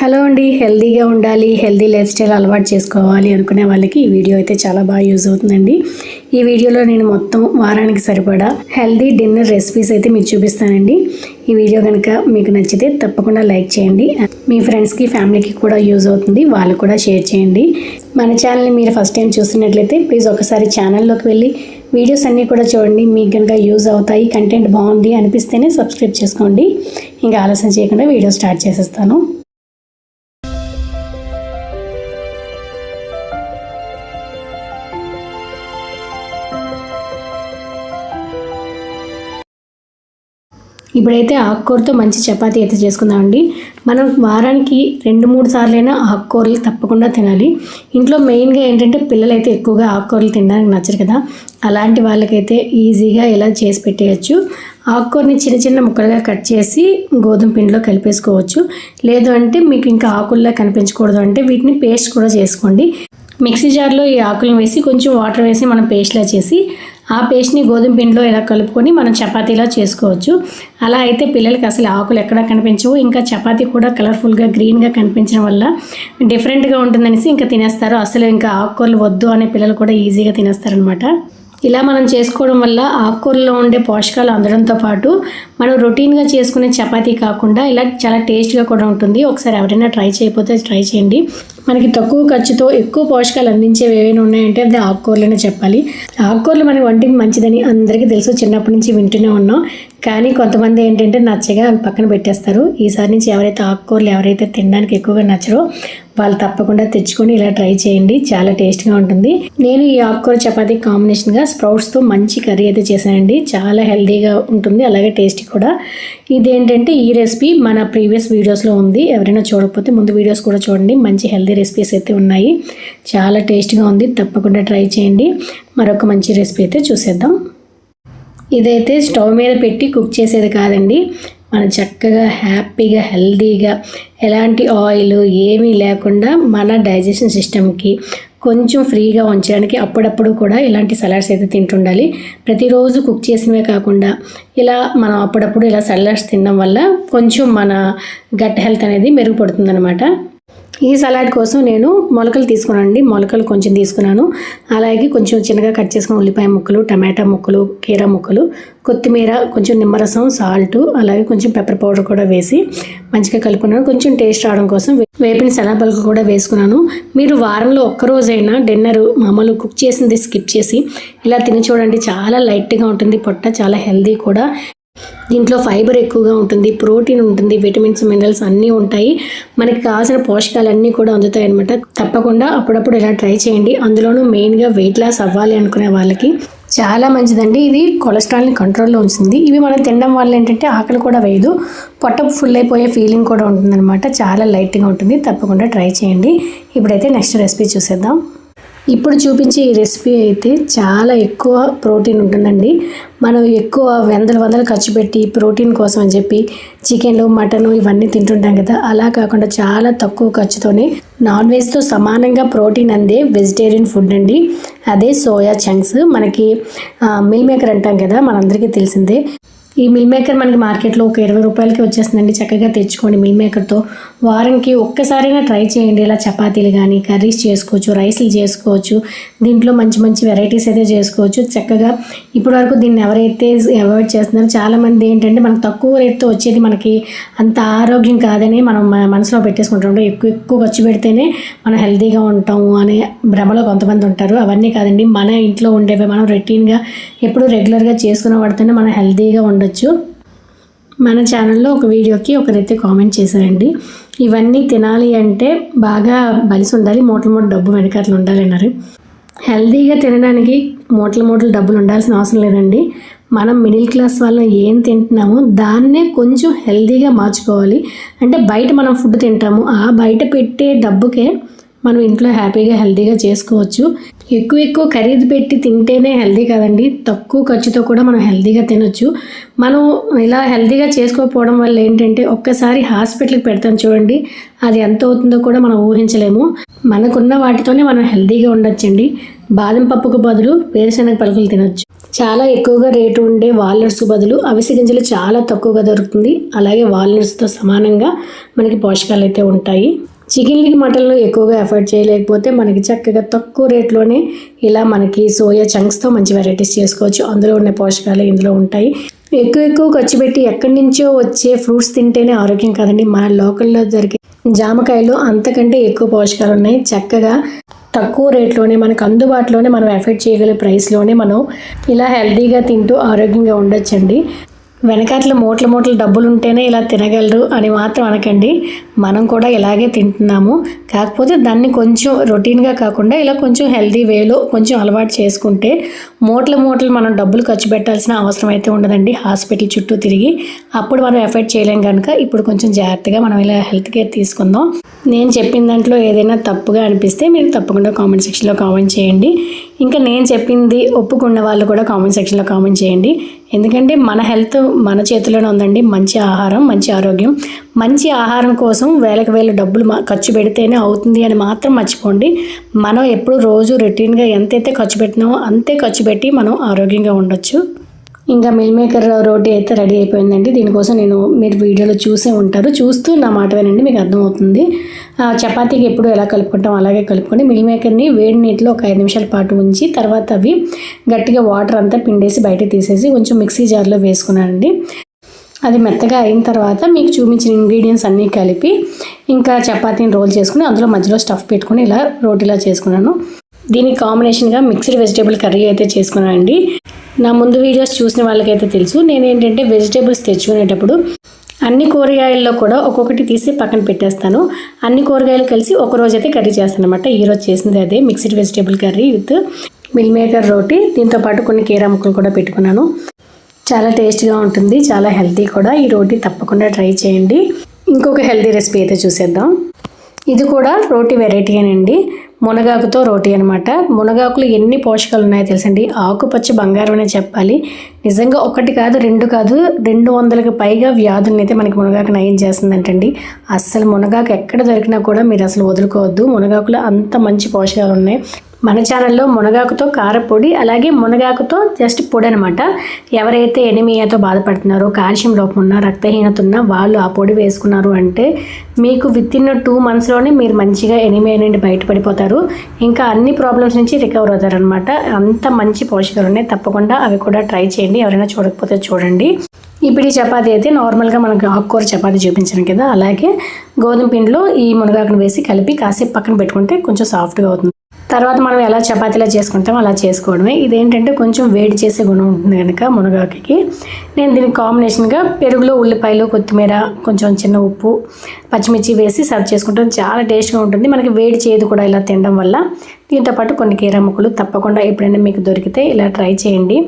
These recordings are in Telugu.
హలో అండి హెల్దీగా ఉండాలి హెల్దీ లైఫ్ స్టైల్ అలవాటు చేసుకోవాలి అనుకునే వాళ్ళకి ఈ వీడియో అయితే చాలా బాగా యూజ్ అవుతుందండి. ఈ వీడియోలో నేను మొత్తం వారానికి సరిపడా హెల్దీ డిన్నర్ రెసిపీస్ అయితే మీకు చూపిస్తానండి. ఈ వీడియో కనుక మీకు నచ్చితే తప్పకుండా లైక్ చేయండి. మీ ఫ్రెండ్స్కి ఫ్యామిలీకి కూడా యూజ్ అవుతుంది. వాళ్ళు కూడా షేర్ చేయండి. మన ఛానల్ని మీరు ఫస్ట్ టైం చూస్తున్నట్లయితే ప్లీజ్ ఒకసారి ఛానల్లోకి వెళ్ళి వీడియోస్ అన్నీ కూడా చూడండి. మీకు కనుక యూజ్ అవుతాయి కంటెంట్ బాగుంది అనిపిస్తేనే సబ్స్క్రైబ్ చేసుకోండి. ఇంకా ఆలస్యం చేయకుండా వీడియో స్టార్ట్ చేసేస్తాను. ఇప్పుడైతే ఆకుకూరతో మంచి చపాతీ అయితే చేసుకుందామండి. మనం వారానికి రెండు మూడు సార్లైనా ఆకుకూరలు తప్పకుండా తినాలి. ఇంట్లో మెయిన్గా ఏంటంటే పిల్లలు అయితే ఎక్కువగా ఆకుకూరలు తినడానికి నచ్చరు కదా. అలాంటి వాళ్ళకైతే ఈజీగా ఇలా చేసి పెట్టేయచ్చు. ఆకుకూరని చిన్న చిన్న ముక్కలుగా కట్ చేసి గోధుమ పిండిలో కలిపేసుకోవచ్చు. లేదు అంటే మీకు ఇంకా ఆకుల్లా కనిపించకూడదు అంటే వీటిని పేస్ట్ కూడా చేసుకోండి. మిక్సీ జార్లో ఈ ఆకులను వేసి కొంచెం వాటర్ వేసి మనం పేస్ట్లా చేసి ఆ పేస్ట్ని గోధుమ పిండిలో ఇలా కలుపుకొని మనం చపాతీలా చేసుకోవచ్చు. అలా అయితే పిల్లలకి అసలు ఆకులు ఎక్కడా కనిపించవు. ఇంకా చపాతీ కూడా కలర్ఫుల్గా గ్రీన్గా కనిపించడం వల్ల డిఫరెంట్గా ఉంటుందనేసి ఇంకా తినేస్తారు. అసలు ఇంకా ఆకుకూరలు వద్దు అనే పిల్లలు కూడా ఈజీగా తినేస్తారనమాట. ఇలా మనం చేసుకోవడం వల్ల ఆకుకూరలో ఉండే పోషకాలు అందడంతో పాటు మనం రొటీన్గా చేసుకునే చపాతీ కాకుండా ఇలా చాలా టేస్ట్గా కూడా ఉంటుంది. ఒకసారి ఎవరైనా ట్రై చేయకపోతే ట్రై చేయండి. మనకి తక్కువ ఖర్చుతో ఎక్కువ పోషకాలు అందించేవి ఏవైనా ఉన్నాయంటే అది ఆకుకూరలనే చెప్పాలి. ఆకుకూరలు మన వంటికి మంచిదని అందరికీ తెలుసు. చిన్నప్పటి నుంచి వింటూనే ఉన్నాం. కానీ కొంతమంది ఏంటంటే నచ్చగా అవి పక్కన పెట్టేస్తారు. ఈసారి నుంచి ఎవరైతే ఆకుకూరలు ఎవరైతే తినడానికి ఎక్కువగా నచ్చరో వాళ్ళు తప్పకుండా తెచ్చుకొని ఇలా ట్రై చేయండి. చాలా టేస్ట్గా ఉంటుంది. నేను ఈ ఆకుకూర చపాతీ కాంబినేషన్గా స్ప్రౌట్స్తో మంచి కర్రీ అయితే చేశానండి. చాలా హెల్దీగా ఉంటుంది. అలాగే టేస్టీ కూడా. ఇదేంటంటే ఈ రెసిపీ మన ప్రీవియస్ వీడియోస్లో ఉంది. ఎవరైనా చూడకపోతే ముందు వీడియోస్ కూడా చూడండి. మంచి హెల్దీ రెసిపీస్ అయితే ఉన్నాయి. చాలా టేస్ట్గా ఉంది. తప్పకుండా ట్రై చేయండి. మరొక మంచి రెసిపీ అయితే చూసేద్దాం. ఇదైతే స్టవ్ మీద పెట్టి కుక్ చేసేది కాదండి. మనం చక్కగా హ్యాపీగా హెల్తీగా ఎలాంటి ఆయిల్ ఏమీ లేకుండా మన డైజెషన్ సిస్టమ్కి కొంచెం ఫ్రీగా ఉంచడానికి అప్పుడప్పుడు కూడా ఇలాంటి సలాడ్స్ అయితే తింటుండాలి. ప్రతిరోజు కుక్ చేసినవే కాకుండా ఇలా మనం అప్పుడప్పుడు ఇలా సలాడ్స్ తినడం వల్ల కొంచెం మన గట్ హెల్త్ అనేది మెరుగుపడుతుందన్నమాట. ఈ సలాడ్ కోసం నేను మొలకలు తీసుకున్నానండి. మొలకలు కొంచెం తీసుకున్నాను. అలాగే కొంచెం చిన్నగా కట్ చేసుకున్న ఉల్లిపాయ ముక్కలు టమాటా ముక్కలు కీర ముక్కలు కొత్తిమీర కొంచెం నిమ్మరసం సాల్ట్ అలాగే కొంచెం పెప్పర్ పౌడర్ కూడా వేసి మంచిగా కలుపుకున్నాను. కొంచెం టేస్ట్ రావడం కోసం వేపిన శనగపలుకు కూడా వేసుకున్నాను. మీరు వారంలో ఒక్కరోజైనా డిన్నర్ మామూలు కుక్ చేసింది స్కిప్ చేసి ఇలా తిని చూడండి. చాలా లైట్గా ఉంటుంది. పొట్ట చాలా హెల్దీ కూడా. దీంట్లో ఫైబర్ ఎక్కువగా ఉంటుంది ప్రోటీన్ ఉంటుంది విటమిన్స్ మినరల్స్ అన్నీ ఉంటాయి. మనకి కావాల్సిన పోషకాలు అన్నీ కూడా అందుతాయి అనమాట తప్పకుండా అప్పుడప్పుడు ఇలా ట్రై చేయండి. అందులోనూ మెయిన్గా వెయిట్ లాస్ అవ్వాలి అనుకునే వాళ్ళకి చాలా మంచిదండి. ఇది కొలెస్ట్రాల్ని కంట్రోల్లో ఉంచుతుంది. ఇవి మనం తినడం వల్ల ఏంటంటే ఆకలి కూడా వేయదు. పొట్ట ఫుల్ అయిపోయే ఫీలింగ్ కూడా ఉంటుందన్నమాట. చాలా లైట్గా ఉంటుంది. తప్పకుండా ట్రై చేయండి. ఇప్పుడైతే నెక్స్ట్ రెసిపీ చూసేద్దాం. ఇప్పుడు చూపించే ఈ రెసిపీ అయితే చాలా ఎక్కువ ప్రోటీన్ ఉంటుందండి. మనం ఎక్కువ వందల వందలు ఖర్చు పెట్టి ప్రోటీన్ కోసం అని చెప్పి చికెన్లు మటన్ ఇవన్నీ తింటుంటాం కదా. అలా కాకుండా చాలా తక్కువ ఖర్చుతోనే నాన్ వెజ్తో సమానంగా ప్రోటీన్ అందే వెజిటేరియన్ ఫుడ్ అండి. అదే సోయా చంక్స్. మనకి మిల్ మేకర్ అంటాం కదా మనందరికీ తెలిసిందే. ఈ మిల్ మేకర్ మనకి మార్కెట్లో ఒక ఇరవై రూపాయలకి వచ్చేస్తుందండి. చక్కగా తెచ్చుకోండి మిల్ మేకర్తో వారంకి ఒక్కసారైనా ట్రై చేయండి. ఇలా చపాతీలు కానీ కర్రీస్ చేసుకోవచ్చు రైస్లు చేసుకోవచ్చు దీంట్లో మంచి మంచి వెరైటీస్ అయితే చేసుకోవచ్చు. చక్కగా ఇప్పటి వరకు దీన్ని ఎవరైతే అవాయిడ్ చేస్తున్నారో చాలామంది ఏంటంటే మనకు తక్కువ రేట్తో వచ్చేది మనకి అంత ఆరోగ్యం కాదని మనం మన మనసులో పెట్టేసుకుంటాం. ఎక్కువ ఎక్కువ ఖర్చు పెడితేనే మనం హెల్తీగా ఉంటాము అనే భ్రమలో కొంతమంది ఉంటారు. అవన్నీ కాదండి. మన ఇంట్లో ఉండేవి మనం రొటీన్గా ఎప్పుడు రెగ్యులర్గా చేసుకున్న వాడితేనే మనం హెల్తీగా ఉండొచ్చు. మన ఛానల్లో ఒక వీడియోకి ఒకరైతే కామెంట్ చేశారండి. ఇవన్నీ తినాలి అంటే బాగా బలిసి ఉండాలి మూటల మూట డబ్బు వెనకట్లు ఉండాలి అన్నారు. హెల్తీగా తినడానికి మూటల మూటలు డబ్బులు ఉండాల్సిన అవసరం లేదండి. మనం మిడిల్ క్లాస్ వాళ్ళం ఏం తింటున్నామో దాన్నే కొంచెం హెల్తీగా మార్చుకోవాలి. అంటే బయట మనం ఫుడ్ తింటాము ఆ బయట పెట్టే డబ్బుకే మనం ఇంట్లో హ్యాపీగా హెల్తీగా చేసుకోవచ్చు. ఎక్కువ ఎక్కువ ఖరీదు పెట్టి తింటేనే హెల్దీ కాదండి. తక్కువ ఖర్చుతో కూడా మనం హెల్దీగా తినొచ్చు. మనం ఇలా హెల్దీగా చేసుకోకపోవడం వల్ల ఏంటంటే ఒక్కసారి హాస్పిటల్కి పెడతాం చూడండి. అది ఎంత అవుతుందో కూడా మనం ఊహించలేము. మనకున్న వాటితోనే మనం హెల్దీగా ఉండొచ్చండి. బాదం పప్పుకు బదులు వేరుశనగ పలుకులు తినొచ్చు. చాలా ఎక్కువగా రేటు ఉండే వాల్నట్స్ బదులు అవిసె గింజలు చాలా తక్కువగా దొరుకుతుంది. అలాగే వాల్నట్స్తో సమానంగా మనకి పోషకాలు అయితే ఉంటాయి. చికెన్లకి మటన్లు ఎక్కువగా ఎఫర్ట్ చేయలేకపోతే మనకి చక్కగా తక్కువ రేట్లోనే ఇలా మనకి సోయా చంక్స్తో మంచి వెరైటీస్ చేసుకోవచ్చు. అందులో ఉన్న పోషకాలు ఇందులో ఉంటాయి. ఎక్కువ ఎక్కువ ఖర్చు పెట్టి ఎక్కడి నుంచో వచ్చే ఫ్రూట్స్ తింటేనే ఆరోగ్యం కాదండి. మన లోకల్లో దొరికే జామకాయలు అంతకంటే ఎక్కువ పోషకాలు ఉన్నాయి. చక్కగా తక్కువ రేట్లోనే మనకు అందుబాటులోనే మనం ఎఫెక్ట్ చేయగల ప్రైస్లోనే మనం ఇలా హెల్తీగా తింటూ ఆరోగ్యంగా ఉండొచ్చండి. వెనకట్ల మూటల మూటలు డబ్బులు ఉంటేనే ఇలా తినగలరు అని మాత్రం అనకండి. మనం కూడా ఇలాగే తింటున్నాము. కాకపోతే దాన్ని కొంచెం రొటీన్గా కాకుండా ఇలా కొంచెం హెల్తీ వేలో కొంచెం అలవాటు చేసుకుంటే మూటల మూటలు మనం డబ్బులు ఖర్చు పెట్టాల్సిన అవసరం అయితే ఉండదండి. హాస్పిటల్ చుట్టూ తిరిగి అప్పుడు మనం ఎఫెక్ట్ చేయలేం కనుక ఇప్పుడు కొంచెం జాగ్రత్తగా మనం ఇలా హెల్త్ కేర్ తీసుకుందాం. నేను చెప్పిన దాంట్లో ఏదైనా తప్పుగా అనిపిస్తే మీరు తప్పకుండా కామెంట్ సెక్షన్లో కామెంట్ చేయండి. ఇంకా నేను చెప్పింది ఒప్పుకున్న వాళ్ళు కూడా కామెంట్ సెక్షన్లో కామెంట్ చేయండి. ఎందుకంటే మన హెల్త్ మన చేతిలోనే ఉందండి. మంచి ఆహారం మంచి ఆరోగ్యం. మంచి ఆహారం కోసం వేలకు వేల డబ్బులు ఖర్చు పెడితేనే అవుతుంది అని మాత్రం మర్చిపోండి. మనం ఎప్పుడు రోజు రొటీన్గా ఎంతైతే ఖర్చు పెట్టినామో అంతే ఖర్చు పెట్టి మనం ఆరోగ్యంగా ఉండొచ్చు. ఇంకా మిల్ మేకర్ రోటీ అయితే రెడీ అయిపోయిందండి. దీనికోసం నేను మీరు వీడియోలో చూసే ఉంటారు. చూస్తూ నా మాట వినండి మీకు అర్థమవుతుంది. ఆ, చపాతీకి ఎప్పుడు ఎలా కలుపుకుంటాం అలాగే కలుపుకొని మిల్ మేకర్ని వేడి నీటిలో ఒక ఐదు నిమిషాల పాటు ఉంచి తర్వాత అవి గట్టిగా వాటర్ అంతా పిండేసి బయటకు తీసేసి కొంచెం మిక్సీ జార్లో వేసుకున్నానండి. అది మెత్తగా అయిన తర్వాత మీకు చూపించిన ఇంగ్రీడియంట్స్ అన్నీ కలిపి ఇంకా చపాతీని రోల్ చేసుకుని అందులో మధ్యలో స్టఫ్ పెట్టుకుని ఇలా రోటీలా చేసుకున్నాను. దీనికి కాంబినేషన్గా మిక్స్డ్ వెజిటేబుల్ కర్రీ అయితే చేసుకున్నానండి. నా ముందు వీడియోస్ చూసిన వాళ్ళకైతే తెలుసు. నేను ఏంటంటే వెజిటేబుల్స్ తెచ్చుకునేటప్పుడు అన్ని కూరగాయల్లో కూడా ఒక్కొక్కటి తీసి పక్కన పెట్టేస్తాను. అన్ని కూరగాయలు కలిసి ఒక రోజు అయితే కర్రీ చేస్తాను అనమాట ఈరోజు చేసింది అదే mixed vegetable curry with meal maker roti. దీంతో పాటు కొన్ని కీరా ముక్కలు కూడా పెట్టుకున్నాను. చాలా టేస్ట్గా ఉంటుంది. చాలా హెల్తీ కూడా. ఈ రోటీ తప్పకుండా ట్రై చేయండి. ఇంకొక హెల్తీ రెసిపీ అయితే చూసేద్దాం. ఇది కూడా రోటీ వెరైటీయేనండి మునగాకుతో రోటీ అనమాట మునగాకులు ఎన్ని పోషకాలు ఉన్నాయో తెలుసండి. ఆకుపచ్చ బంగారం అనే చెప్పాలి. నిజంగా ఒకటి కాదు రెండు కాదు రెండు వందలకు పైగా వ్యాధులను అయితే మనకి మునగాకు నయం చేస్తుందంటండి. అస్సలు మునగాకు ఎక్కడ దొరికినా కూడా మీరు అసలు వదులుకోవద్దు. మునగాకులో అంత మంచి పోషకాలు ఉన్నాయి మన ఛానల్లో మునగాకుతో కారపొడి అలాగే మునగాకుతో జస్ట్ పొడి అనమాట ఎవరైతే ఎనిమియాతో బాధపడుతున్నారో కాల్షియం లోపం ఉన్న రక్తహీనత ఉన్న వాళ్ళు ఆ పొడి వేసుకున్నారు అంటే మీకు విత్ ఇన్ టూ మంత్స్లోనే మీరు మంచిగా ఎనిమియా నుండి బయటపడిపోతారు. ఇంకా అన్ని ప్రాబ్లమ్స్ నుంచి రికవర్ అవుతారనమాట అంత మంచి పోషకాలు ఉన్నాయి. తప్పకుండా అవి కూడా ట్రై చేయండి. ఎవరైనా చూడకపోతే చూడండి. ఇప్పుడు ఈ చపాతీ అయితే నార్మల్గా మనకు ఆకుకూర చపాతీ చూపించాను కదా. అలాగే గోధుమ పిండిలో ఈ మునగాకును వేసి కలిపి కాసేపు పక్కన పెట్టుకుంటే కొంచెం సాఫ్ట్గా అవుతుంది. తర్వాత మనం ఎలా చపాతీలా చేసుకుంటాం అలా చేసుకోవడమే. ఇదేంటంటే కొంచెం వేడి చేసే గుణం ఉంటుంది కనుక మునగాకి నేను దీనికి కాంబినేషన్గా పెరుగులో ఉల్లిపాయలు కొత్తిమీర కొంచెం చిన్న ఉప్పు పచ్చిమిర్చి వేసి సర్వ్ చేసుకుంటాం. చాలా టేస్ట్గా ఉంటుంది. మనకి వేడి చేయదు కూడా ఇలా తినడం వల్ల. దీంతో పాటు కొన్ని కీర తప్పకుండా ఎప్పుడైనా మీకు దొరికితే ఇలా ట్రై చేయండి.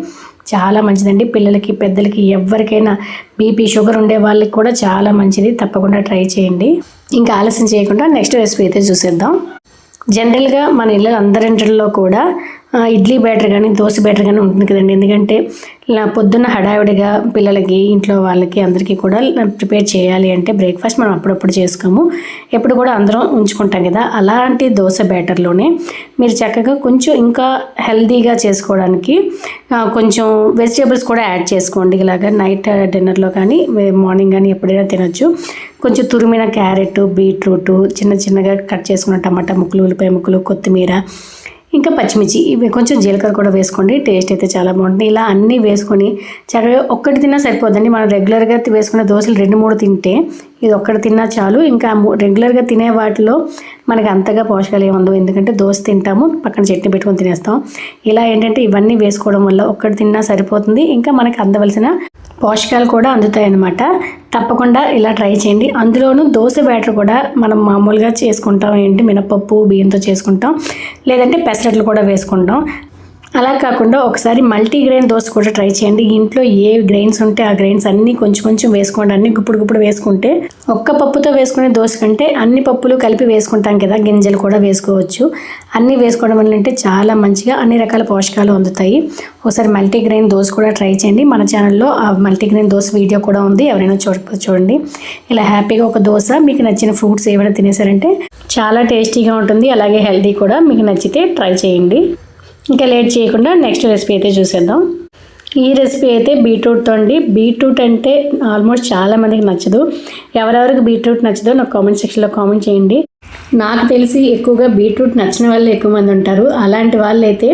చాలా మంచిదండి. పిల్లలకి పెద్దలకి ఎవరికైనా బీపీ షుగర్ ఉండే వాళ్ళకి కూడా చాలా మంచిది. తప్పకుండా ట్రై చేయండి. ఇంకా ఆలస్యం చేయకుండా నెక్స్ట్ రెసిపీ అయితే చూసేద్దాం. జనరల్గా మన ఇళ్ళ అందరింటిలో కూడా ఇడ్లీ బ్యాటర్ కానీ దోశ బ్యాటర్ కానీ ఉంటుంది కదండి. ఎందుకంటే ఇలా పొద్దున్న హడావిడిగా పిల్లలకి ఇంట్లో వాళ్ళకి అందరికీ కూడా ప్రిపేర్ చేయాలి అంటే బ్రేక్ఫాస్ట్ మనం అప్పుడప్పుడు చేసుకోము. ఎప్పుడు కూడా అందరం ఉంచుకుంటాం కదా. అలాంటి దోశ బ్యాటర్లోనే మీరు చక్కగా కొంచెం ఇంకా హెల్దీగా చేసుకోవడానికి కొంచెం వెజిటేబుల్స్ కూడా యాడ్ చేసుకోండి. ఇలాగా నైట్ డిన్నర్లో కానీ మార్నింగ్ కానీ ఎప్పుడైనా తినొచ్చు. కొంచెం తురిమిన క్యారెట్ బీట్రూట్ చిన్న చిన్నగా కట్ చేసుకున్న టమాటా ముక్కలు ఉల్లిపాయ ముక్కలు కొత్తిమీర ఇంకా పచ్చిమిర్చి. ఇవి కొంచెం జీలకర్ర కూడా వేసుకోండి. టేస్ట్ అయితే చాలా బాగుంటుంది. ఇలా అన్నీ వేసుకొని చాలా ఒక్కటి తిన్నా సరిపోద్దండి. మనం రెగ్యులర్గా వేసుకున్న వేసుకునే దోశలు రెండు మూడు తింటే ఇది ఒక్కటి తిన్నా చాలు. ఇంకా రెగ్యులర్గా తినే వాటిలో మనకి అంతగా పోషకాలు ఏమి ఉండవు. ఎందుకంటే దోశ తింటాము పక్కన చట్నీ పెట్టుకొని తినేస్తాం. ఇలా ఏంటంటే ఇవన్నీ వేసుకోవడం వల్ల ఒక్కటి తిన్నా సరిపోతుంది. ఇంకా మనకి అందవలసిన పోషకాలు కూడా అందుతాయి అన్నమాట తప్పకుండా ఇలా ట్రై చేయండి. అందులోనూ దోశ బ్యాటర్ కూడా మనం మామూలుగా చేసుకుంటాం. ఏంటి? మినపప్పు బియ్యంతో చేసుకుంటాం. లేదంటే పెసరట్లు కూడా వేసుకుంటాం. అలా కాకుండా ఒకసారి మల్టీగ్రెయిన్ దోశ కూడా ట్రై చేయండి. ఇంట్లో ఏ గ్రెయిన్స్ ఉంటే ఆ గ్రెయిన్స్ అన్నీ కొంచెం కొంచెం వేసుకోండి. అన్ని గుప్పుడు గుప్పుడు వేసుకుంటే ఒక్క పప్పుతో వేసుకునే దోశ కంటే అన్ని పప్పులు కలిపి వేసుకుంటాం కదా గింజలు కూడా వేసుకోవచ్చు. అన్నీ వేసుకోవడం వల్ల అంటే చాలా మంచిగా అన్ని రకాల పోషకాలు అందుతాయి. ఒకసారి మల్టీగ్రెయిన్ దోశ కూడా ట్రై చేయండి. మన ఛానల్లో ఆ మల్టీగ్రెయిన్ దోశ వీడియో కూడా ఉంది. ఎవరైనా చూడకపోతే చూడండి. ఇలా హ్యాపీగా ఒక దోశ మీకు నచ్చిన ఫ్రూట్స్ ఏమైనా తినేసారంటే చాలా టేస్టీగా ఉంటుంది. అలాగే హెల్దీ కూడా మీకు నచ్చితే ట్రై చేయండి. ఇంకా లేట్ చేయకుండా నెక్స్ట్ రెసిపీ అయితే చూసేద్దాం. ఈ రెసిపీ అయితే బీట్రూట్తో అండి బీట్రూట్ అంటే ఆల్మోస్ట్ చాలామందికి నచ్చదు. ఎవరెవరికి బీట్రూట్ నచ్చదో నాకు కామెంట్ సెక్షన్లో కామెంట్ చేయండి. నాకు తెలిసి ఎక్కువగా బీట్రూట్ నచ్చిన వాళ్ళు ఎక్కువ మంది ఉంటారు. అలాంటి వాళ్ళు అయితే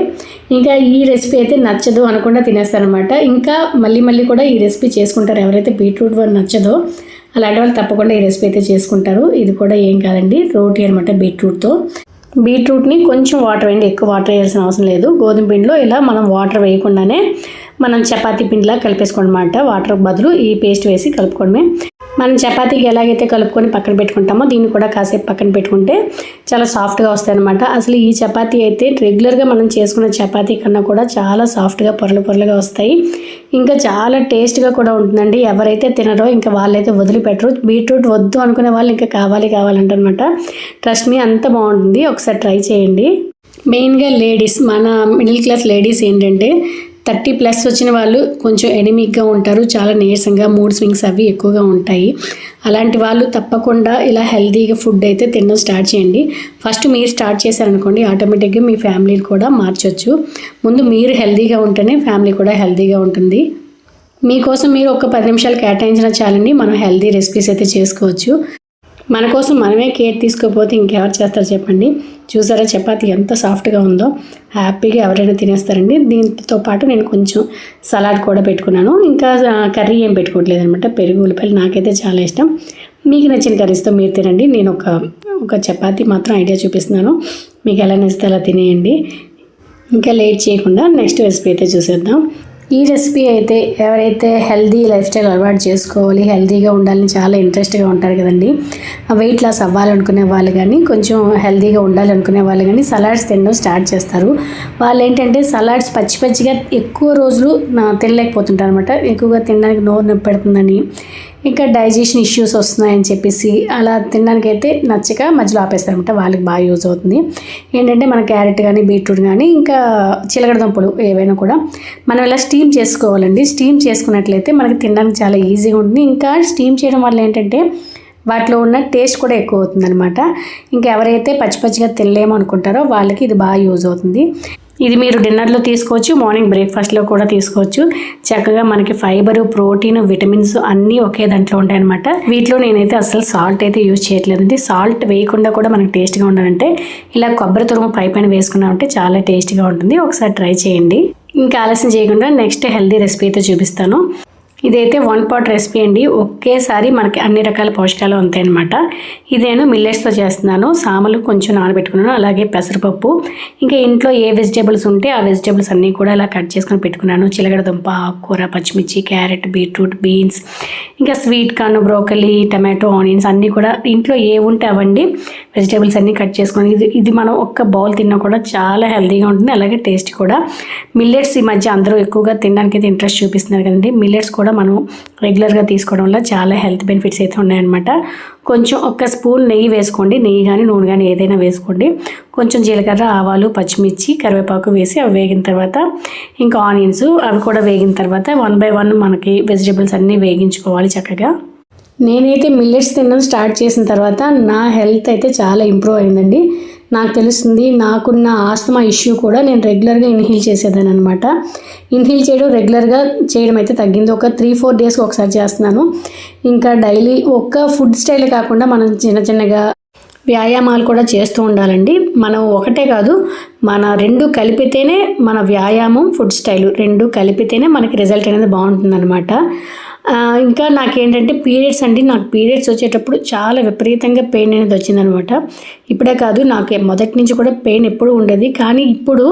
ఇంకా ఈ రెసిపీ అయితే నచ్చదు అనకుండా తినేస్తారనమాట ఇంకా మళ్ళీ మళ్ళీ కూడా ఈ రెసిపీ చేసుకుంటారు. ఎవరైతే బీట్రూట్ వాళ్ళు నచ్చదో అలాంటి వాళ్ళు తప్పకుండా ఈ రెసిపీ అయితే చేసుకుంటారు. ఇది కూడా ఏం కాదండి రోటీ అనమాట బీట్రూట్తో. బీట్రూట్ని కొంచెం వాటర్ వేయండి ఎక్కువ వాటర్ వేయాల్సిన అవసరం లేదు. గోధుమ పిండిలో ఇలా మనం వాటర్ వేయకుండానే మనం చపాతీ పిండిలా కలిపేసుకోండి వాటర్ బదులు ఈ పేస్ట్ వేసి కలుపుకోవడమే. మనం చపాతీకి ఎలాగైతే కలుపుకొని పక్కన పెట్టుకుంటామో దీన్ని కూడా కాసేపు పక్కన పెట్టుకుంటే చాలా సాఫ్ట్గా వస్తాయన్నమాట. అసలు ఈ చపాతీ అయితే రెగ్యులర్గా మనం చేసుకున్న చపాతీ కన్నా కూడా చాలా సాఫ్ట్గా పొరలు పొరలుగా వస్తాయి. ఇంకా చాలా టేస్ట్గా కూడా ఉంటుందండి. ఎవరైతే తినరో ఇంకా వాళ్ళైతే వదిలిపెట్టరు. బీట్రూట్ వద్దు అనుకునే వాళ్ళు ఇంకా కావాలి కావాలంటనమాట ట్రస్ట్ మీ అంత బాగుంటుంది. ఒకసారి ట్రై చేయండి. మెయిన్గా లేడీస్ మన మిడిల్ క్లాస్ లేడీస్ ఏంటంటే థర్టీ ప్లస్ వచ్చిన వాళ్ళు కొంచెం ఎనిమిక్గా ఉంటారు చాలా నీరసంగా మూడ్ స్వింగ్స్ అవి ఎక్కువగా ఉంటాయి. అలాంటి వాళ్ళు తప్పకుండా ఇలా హెల్తీగా ఫుడ్ అయితే తినడం స్టార్ట్ చేయండి. ఫస్ట్ మీరు స్టార్ట్ చేశారనుకోండి ఆటోమేటిక్గా మీ ఫ్యామిలీని కూడా మార్చొచ్చు. ముందు మీరు హెల్తీగా ఉంటేనే ఫ్యామిలీ కూడా హెల్తీగా ఉంటుంది. మీకోసం మీరు ఒక పది నిమిషాలు కేటాయించిన చాలండి మనం హెల్తీ రెసిపీస్ అయితే చేసుకోవచ్చు. మన కోసం మనమే కేర్ తీసుకోకపోతే ఇంకెవరు చేస్తారు చెప్పండి. చూసారా చపాతి ఎంత సాఫ్ట్గా ఉందో. హ్యాపీగా ఎవరైనా తినేస్తారండి. దీంతో పాటు నేను కొంచెం సలాడ్ కూడా పెట్టుకున్నాను. ఇంకా కర్రీ ఏం పెట్టుకోవట్లేదు అనమాట పెరుగు ఉల్లిపాయలు నాకైతే చాలా ఇష్టం. మీకు నచ్చిన కర్రీస్తో మీరు తినండి. నేను ఒక ఒక చపాతి మాత్రం ఐడియా చూపిస్తున్నాను. మీకు ఎలా నచ్చితే అలా తినేయండి. ఇంకా లేట్ చేయకుండా నెక్స్ట్ రెసిపీ అయితే చూసేద్దాం. ఈ రెసిపీ అయితే ఎవరైతే హెల్దీ లైఫ్ స్టైల్ అలవాటు చేసుకోవాలి హెల్దీగా ఉండాలని చాలా ఇంట్రెస్ట్గా ఉంటారు కదండి. వెయిట్ లాస్ అవ్వాలనుకునే వాళ్ళు కానీ కొంచెం హెల్దీగా ఉండాలనుకునే వాళ్ళు కానీ సలాడ్స్ తినడం స్టార్ట్ చేస్తారు. వాళ్ళు ఏంటంటే సలాడ్స్ పచ్చి పచ్చిగా ఎక్కువ రోజులు తినలేకపోతుంటారు అనమాట ఎక్కువగా తినడానికి నోరు నొప్పి పెడుతుందని ఇంకా డైజెషన్ ఇష్యూస్ వస్తున్నాయని చెప్పేసి అలా తినడానికి అయితే నచ్చక మధ్యలో ఆపేస్తారనమాట వాళ్ళకి బాగా యూజ్ అవుతుంది. ఏంటంటే మన క్యారెట్ కానీ బీట్రూట్ కానీ ఇంకా చిలకడ దుంపలు ఏవైనా కూడా మనం ఇలా స్టీమ్ చేసుకోవాలండి? స్టీమ్ చేసుకున్నట్లయితే మనకి తినడానికి చాలా ఈజీగా ఉంటుంది. ఇంకా స్టీమ్ చేయడం వల్ల ఏంటంటే వాటిలో ఉన్న టేస్ట్ కూడా ఎక్కువ అవుతుంది అనమాట ఇంకా ఎవరైతే పచ్చి పచ్చిగా తినలేము అనుకుంటారో వాళ్ళకి ఇది బాగా యూజ్ అవుతుంది. ఇది మీరు డిన్నర్లో తీసుకోవచ్చు మార్నింగ్ బ్రేక్ఫాస్ట్లో కూడా తీసుకోవచ్చు. చక్కగా మనకి ఫైబర్ ప్రోటీన్ విటమిన్స్ అన్నీ ఒకే దాంట్లో ఉంటాయి అనమాట వీటిలో నేనైతే అసలు సాల్ట్ అయితే యూజ్ చేయట్లేదండి. సాల్ట్ వేయకుండా కూడా మనకి టేస్ట్గా ఉండాలంటే ఇలా కొబ్బరి తురుము పై పైన వేసుకున్నామంటే చాలా టేస్ట్గా ఉంటుంది. ఒకసారి ట్రై చేయండి. ఇంకా ఆలస్యం చేయకుండా నెక్స్ట్ హెల్దీ రెసిపీ అయితే చూపిస్తాను. ఇదైతే వన్ పాట్ రెసిపీ అండి. ఒకేసారి మనకి అన్ని రకాల పోషకాలు ఉంటాయన్నమాట. ఇది నేను మిల్లెట్స్తో చేస్తున్నాను. సామలు కొంచెం నానబెట్టుకున్నాను. అలాగే పెసరపప్పు. ఇంకా ఇంట్లో ఏ వెజిటేబుల్స్ ఉంటే ఆ వెజిటేబుల్స్ అన్నీ కూడా ఇలా కట్ చేసుకొని పెట్టుకున్నాను. చిలగడ దుంప ఆకుకూర పచ్చిమిర్చి క్యారెట్ బీట్రూట్ బీన్స్. ఇంకా sweet corn broccoli tomato onions అన్నీ కూడా ఇంట్లో ఏ ఉంటే అవండి వెజిటేబుల్స్ అన్నీ కట్ చేసుకొని ఇది ఇది మనం ఒక్క బౌల్ తిన్నా కూడా చాలా హెల్తీగా ఉంటుంది. అలాగే టేస్ట్ కూడా. మిల్లెట్స్ ఈ మధ్య అందరూ ఎక్కువగా తినడానికి అయితే ఇంట్రెస్ట్ చూపిస్తున్నారు కదండి. మిల్లెట్స్ కూడా మనం రెగ్యులర్గా తీసుకోవడం వల్ల చాలా హెల్త్ బెనిఫిట్స్ అయితే ఉన్నాయన్నమాట. కొంచెం ఒక్క స్పూన్ నెయ్యి వేసుకోండి. నెయ్యి కానీ నూనె కానీ ఏదైనా వేసుకోండి. కొంచెం జీలకర్ర ఆవాలు పచ్చిమిర్చి కరివేపాకు వేసి అవి వేగిన తర్వాత ఇంకా ఆనియన్స్ అవి కూడా వేగిన తర్వాత వన్ బై వన్ మనకి వెజిటేబుల్స్ అన్నీ వేగించుకోవాలి చక్కగా. నేనైతే మిల్లెట్స్ తినడం స్టార్ట్ చేసిన తర్వాత నా హెల్త్ అయితే చాలా ఇంప్రూవ్ అయిందండి. నాకు తెలుస్తుంది నాకున్న ఆస్తమా ఇష్యూ కూడా నేను రెగ్యులర్గా ఇన్హీల్ చేసేదాన్ని అనమాట ఇన్హీల్ చేయడం రెగ్యులర్గా చేయడం అయితే తగ్గింది. ఒక త్రీ ఫోర్ డేస్కి ఒకసారి చేస్తున్నాను. ఇంకా డైలీ ఒక్క ఫుడ్ స్టైల్ కాకుండా మనం చిన్న చిన్నగా వ్యాయామాలు కూడా చేస్తూ ఉండాలండి. మనం ఒకటే కాదు మన రెండు కలిపితేనే మన వ్యాయామం ఫుడ్ స్టైల్ రెండు కలిపితేనే మనకి రిజల్ట్ అనేది బాగుంటుందన్నమాట. ఇంకా నాకేంటంటే పీరియడ్స్ అండి నాకు పీరియడ్స్ వచ్చేటప్పుడు చాలా విపరీతంగా పెయిన్ అనేది వచ్చిందనమాట. ఇప్పుడే కాదు నాకు మొదటి నుంచి కూడా పెయిన్ ఎప్పుడు ఉండేది. కానీ ఇప్పుడు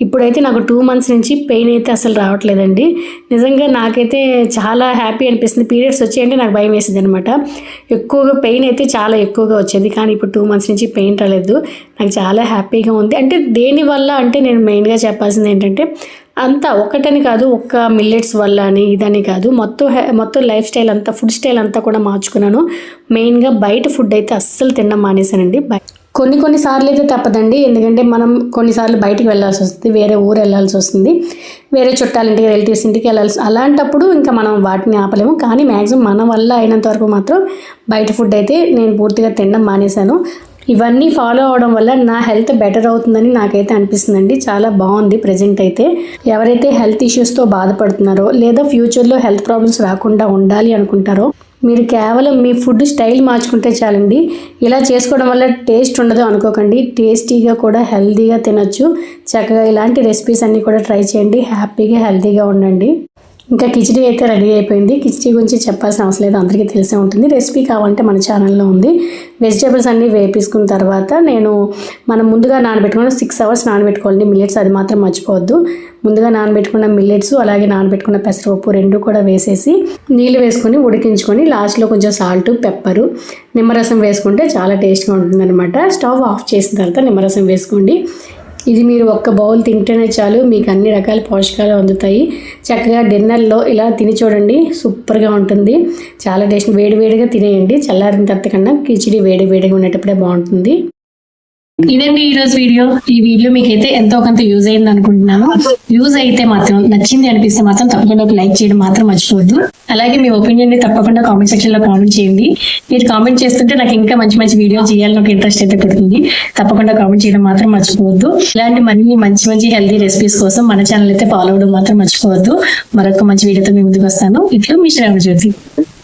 ఇప్పుడైతే నాకు టూ మంత్స్ నుంచి పెయిన్ అయితే అసలు రావట్లేదండి. నిజంగా నాకైతే చాలా హ్యాపీ అనిపిస్తుంది. పీరియడ్స్ వచ్చాయంటే నాకు భయం వేసింది అనమాట ఎక్కువగా పెయిన్ అయితే చాలా ఎక్కువగా వచ్చేది. కానీ ఇప్పుడు టూ మంత్స్ నుంచి పెయిన్ రాలేదు. నాకు చాలా హ్యాపీగా ఉంది. అంటే దేనివల్ల అంటే నేను మెయిన్గా చెప్పాల్సింది ఏంటంటే అంతా ఒకటని కాదు ఒక్క మిల్లెట్స్ వల్ల అని ఇదని కాదు. మొత్తం మొత్తం లైఫ్ స్టైల్ అంతా ఫుడ్ స్టైల్ అంతా కూడా మార్చుకున్నాను. మెయిన్గా బయట ఫుడ్ అయితే అస్సలు తినడం మానేశానండి. కొన్ని కొన్ని సార్లు అయితే తప్పదండి. ఎందుకంటే మనం కొన్నిసార్లు బయటికి వెళ్ళాల్సి వస్తుంది వేరే ఊరు వెళ్ళాల్సి వస్తుంది. వేరే చుట్టాలింటికి రిలేటివ్స్ ఇంటికి వెళ్ళాల్సి అలాంటప్పుడు ఇంకా మనం వాటిని ఆపలేము. కానీ మ్యాక్సిమం మన వల్ల అయినంత వరకు మాత్రం బయట ఫుడ్ అయితే నేను పూర్తిగా తినడం మానేశాను. ఇవన్నీ ఫాలో అవడం వల్ల నా హెల్త్ బెటర్ అవుతుందని నాకైతే అనిపిస్తుందండి. చాలా బాగుంది ప్రజెంట్ అయితే. ఎవరైతే హెల్త్ ఇష్యూస్తో బాధపడుతున్నారో లేదా ఫ్యూచర్లో హెల్త్ ప్రాబ్లమ్స్ రాకుండా ఉండాలి అనుకుంటారో మీరు కేవలం మీ ఫుడ్ స్టైల్ మార్చుకుంటే చాలండి. ఇలా చేసుకోవడం వల్ల టేస్ట్ ఉండదు అనుకోకండి. టేస్టీగా కూడా హెల్తీగా తినొచ్చు. చక్కగా ఇలాంటి రెసిపీస్ అన్నీ కూడా ట్రై చేయండి. హ్యాపీగా హెల్తీగా ఉండండి. ఇంకా కిచిడి అయితే రెడీ అయిపోయింది. కిచిడి గురించి చెప్పాల్సిన అవసరం లేదు. అందరికీ తెలిసే ఉంటుంది. రెసిపీ కావాలంటే మన ఛానల్లో ఉంది. వెజిటేబుల్స్ అన్నీ వేపేసుకున్న తర్వాత నేను మనం ముందుగా నానబెట్టుకున్న సిక్స్ అవర్స్ నానబెట్టుకోవాలి మిల్లెట్స్ అది మాత్రం మర్చిపోవద్దు. ముందుగా నానబెట్టుకున్న మిల్లెట్స్ అలాగే నానబెట్టుకున్న పెసరపప్పు రెండు కూడా వేసేసి నీళ్ళు వేసుకొని ఉడికించుకొని లాస్ట్లో కొంచెం సాల్ట్ పెప్పరు నిమ్మరసం వేసుకుంటే చాలా టేస్ట్గా ఉంటుందన్నమాట. స్టవ్ ఆఫ్ చేసిన తర్వాత నిమ్మరసం వేసుకోండి. ఇది మీరు ఒక్క బౌల్ తింటేనే చాలు. మీకు అన్ని రకాల పోషకాలు అందుతాయి. చక్కగా డిన్నర్లో ఇలా తిని చూడండి. సూపర్గా ఉంటుంది. చాలా టేస్ట్. వేడివేడిగా తినేయండి. చల్లారిన తర్వాత కన్నా కిచిడి వేడి వేడిగా ఉండేటప్పుడే బాగుంటుంది. ఇదండి ఈ రోజు వీడియో? ఈ వీడియో మీకైతే ఎంతో కొంత యూజ్ అయింది అనుకుంటున్నాను. యూజ్ అయితే మాత్రం నచ్చింది అనిపిస్తే మాత్రం తప్పకుండా ఒక లైక్ చేయడం మాత్రం మర్చిపోద్దు అలాగే మీ ఒపీనియన్ని తప్పకుండా కామెంట్ సెక్షన్లో కామెంట్ చేయండి. మీరు కామెంట్ చేస్తుంటే నాకు ఇంకా మంచి మంచి వీడియో చేయాలని ఒక ఇంట్రెస్ట్ అయితే పెడుతుంది. తప్పకుండా కామెంట్ చేయడం మాత్రం మర్చిపోవద్దు. ఇలాంటి మరిన్ని మంచి మంచి హెల్తీ రెసిపీస్ కోసం మన ఛానల్ అయితే ఫాలో అవడం మాత్రం మర్చిపోవద్దు. మరొక మంచి వీడియోతో మీ ముందుకు వస్తాను. ఇట్లు మీ శ్రావణ జ్యోతి